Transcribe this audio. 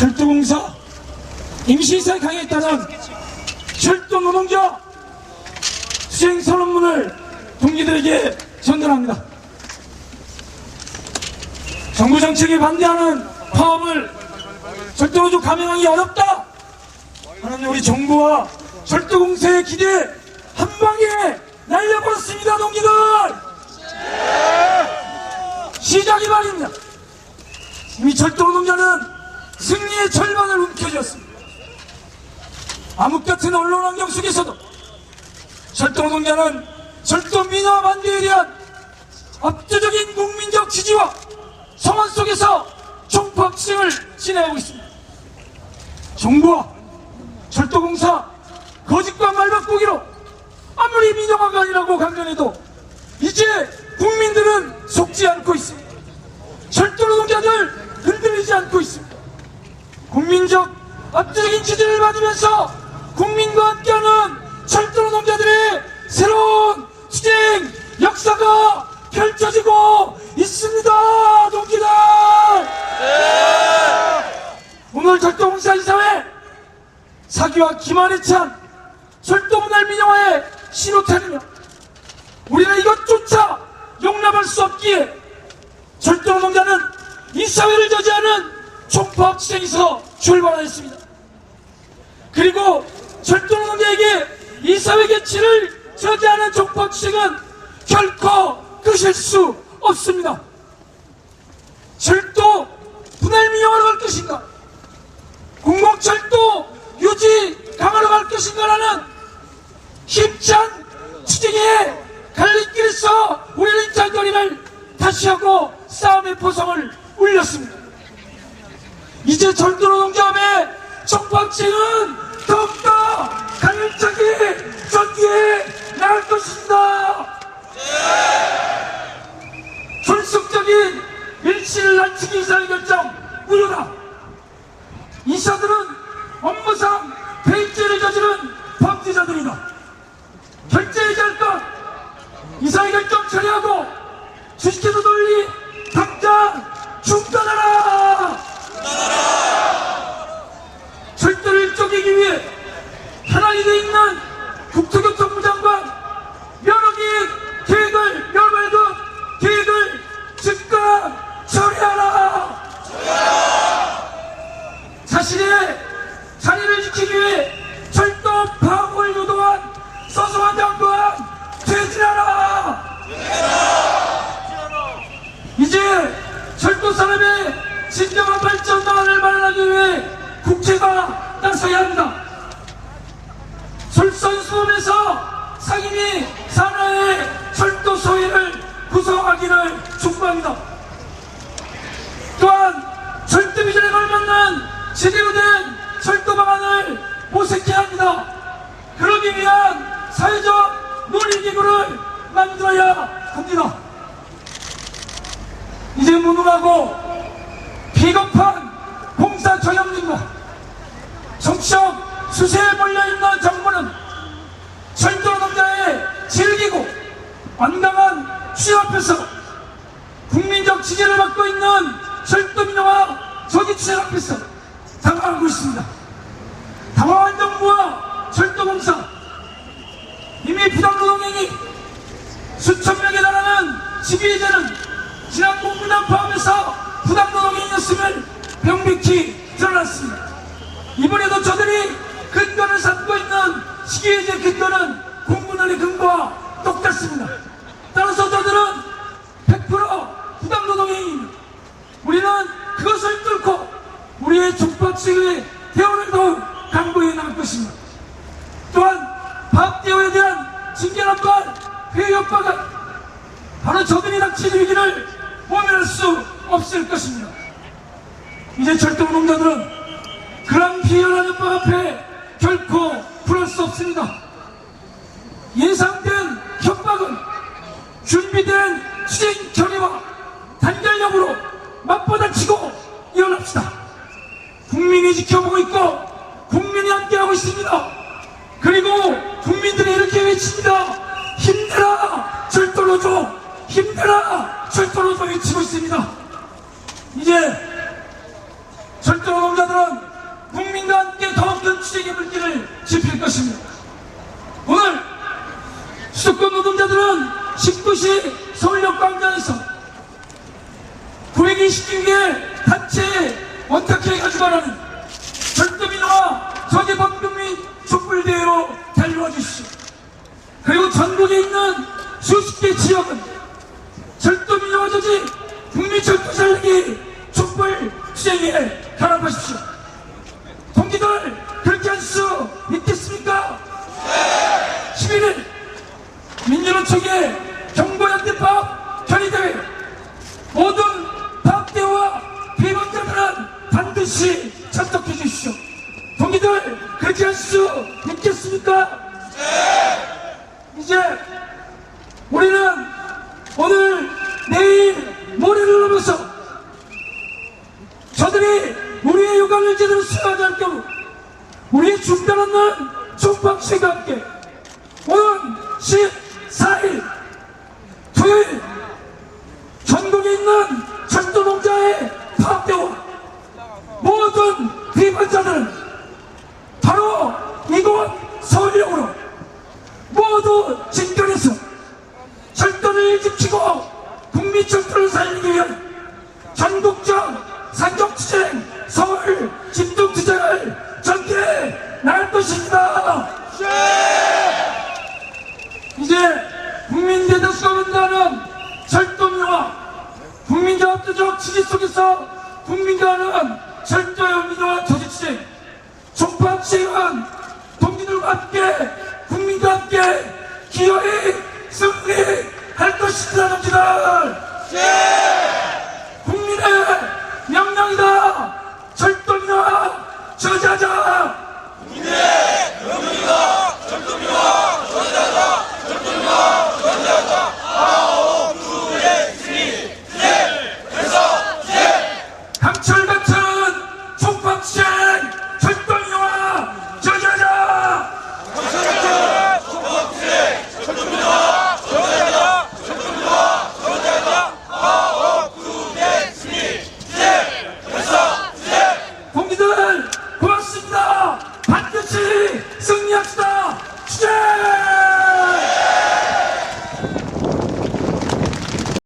철도공사? 임시사에 강했다는 철도 노동자 수행 선언문을 동기들에게 전달합니다. 정부 정책에 반대하는 파업을 철도노조 감행하기 어렵다! 하는 우리 정부와 철도공사의 기대 한 방에 날려버렸습니다 동기들! 시작이 말입니다. 이미 철도노동자는 승리의 절반을 움켜쥐었습니다 암흑 같은 언론 환경 속에서도 철도노동자는 철도 민화 반대에 대한 압도적인 국민적 지지와 성원 속에서 총파업승을 진행하고 있습니다. 정부와 철도공사 거짓과 말바꾸기로 아무리 민영화가 아니라고 강변해도 이제 국민들은 속지 않고 있습니다. 철도노동자들 흔들리지 않고 있습니다. 국민적 압도적인 지지를 받으면서 국민과 함께하는 철도노동자들의 새로운 투쟁 역사가 펼쳐지고 있습니다, 동기들! 오늘 철도공사 이사회 사기와 기만에 찬 철도문화 민영화의 신호탄이며 우리는 이것조차 용납할 수 없기에 철도노동자는 이 사회를 저지하는 총파업 투쟁에서 출발하였습니다. 그리고 철도노동자에게 이 사회 개치를 저지하는 투쟁은 결코 끝일 수 없습니다. 철도 분할 민영화로 갈 것인가? 공공철도 유지 강화로 갈 것인가라는 힘찬 투쟁의 갈림길에서 우리는 장거리를 다시 하고 싸움의 포성을 울렸습니다. 이제 철도노동자업의 총파업체는 더욱더 강력하게 전개해 나갈 것입니다. 존속적인 일치를 낮추기 이사의 결정 무효다. 이사들은 업무상 배임죄를 저지른 범죄자들이다. 결재해제할 것 이사의 결정 처리하고 주식회사 논리 당장 중단하라! 쪼개기 위해 현안이 돼 있는 국토교통부 장관 면허기획 계획을 면허발급 계획을 즉각 처리하라! 자신의 자리를 지키기 위해 철도 파업을 유도한 소소한 장관 퇴진하라! 이제 철도 산업의 진정한 발전 방안을 마련하기 위해 국회가 나서야 합니다. 솔선수범해서 상임위 산하의 철도 소위를 구성하기를 촉구합니다. 또한 철도 비전에 걸맞는 제대로 된 철도 방안을 모색해야 합니다. 그러기 위한 사회적 논의기구를 만들어야 합니다. 이제 무능하고 비겁한 공사 전형진과 정치적 수세에 몰려있는 정부는 철도 노동자의 질기고 완강한 추진 앞에서 국민적 지지를 받고 있는 철도 민영화 저기 추진 앞에서 당황하고 있습니다. 당황한 정부와 철도공사 이미 부당노동행위 수천 명에 달하는 집의제는 지난 공문안 파업에서 부당노동행위였음을 명백히 드러났습니다. 이번에도 저들이 근거를 삼고 있는 시기의제 근거는 공문안의 근거와 똑같습니다. 따라서 저들은 100% 부당노동행위입니다. 우리는 그것을 뚫고 우리의 총파업식의 대우를 더욱 강구해 나갈 것입니다. 또한 파업대우에 대한 진결함과 회의 효과가 바로 저들이 닥친 위기를 모면할 수 없을 것입니다. 이제 철도노동자들은 그런 비열한 협박 앞에 결코 불할 수 없습니다. 예상된 협박은 준비된 투쟁 결의와 단결력으로 맞받아치고 일어납시다. 국민이 지켜보고 있고 국민이 함께하고 있습니다. 그리고 국민들이 이렇게 외칩니다. 힘내라 철도노조 힘내라 철도노조 외치고 있습니다. 이제 철도 노동자들은 국민과 함께 것입니다. 오늘 수도권 노동자들은 19시 서울역 광장에서 920개 단체에 원탁해 가지고 가는 절도민화 저개법금 및 촛불대회로 달려와 주십시오. 그리고 전국에 있는 수십 개 지역은 절도민화 저지 국민철도 살리기 촛불 투쟁에 결합하십시오. 동기들 그렇게 할 수 있겠습니까? 11일 민주노총의 경고연대법 결의대회 모든 파업대와 비번자들은 참석해 주십시오. 동기들 그렇게 할 수 있겠습니까? 이제 우리는 오늘 내일 모레를 넘어서 저들이 우리의 요강을 제대로 수행하지 않을 경우 우리의 중단 없는 총방식과 함께 오는 14일 토요일 전국에 있는 철도농자의 비판자들은 바로 이곳 서울역으로 모두 진결해서 철도를 지키고 국민 철도를 살리기 위한 전국적 산적투쟁 서울 집중투쟁을 전개해 나갈 것입니다. 이제 국민 대다수가 원하는 철도민화 국민과 압도적 지지 속에서 국민과 하는 철도의 민화 조직투쟁 촉박시행은 동기들과 함께 국민과 함께 기어이 승리할 것입니다 동지들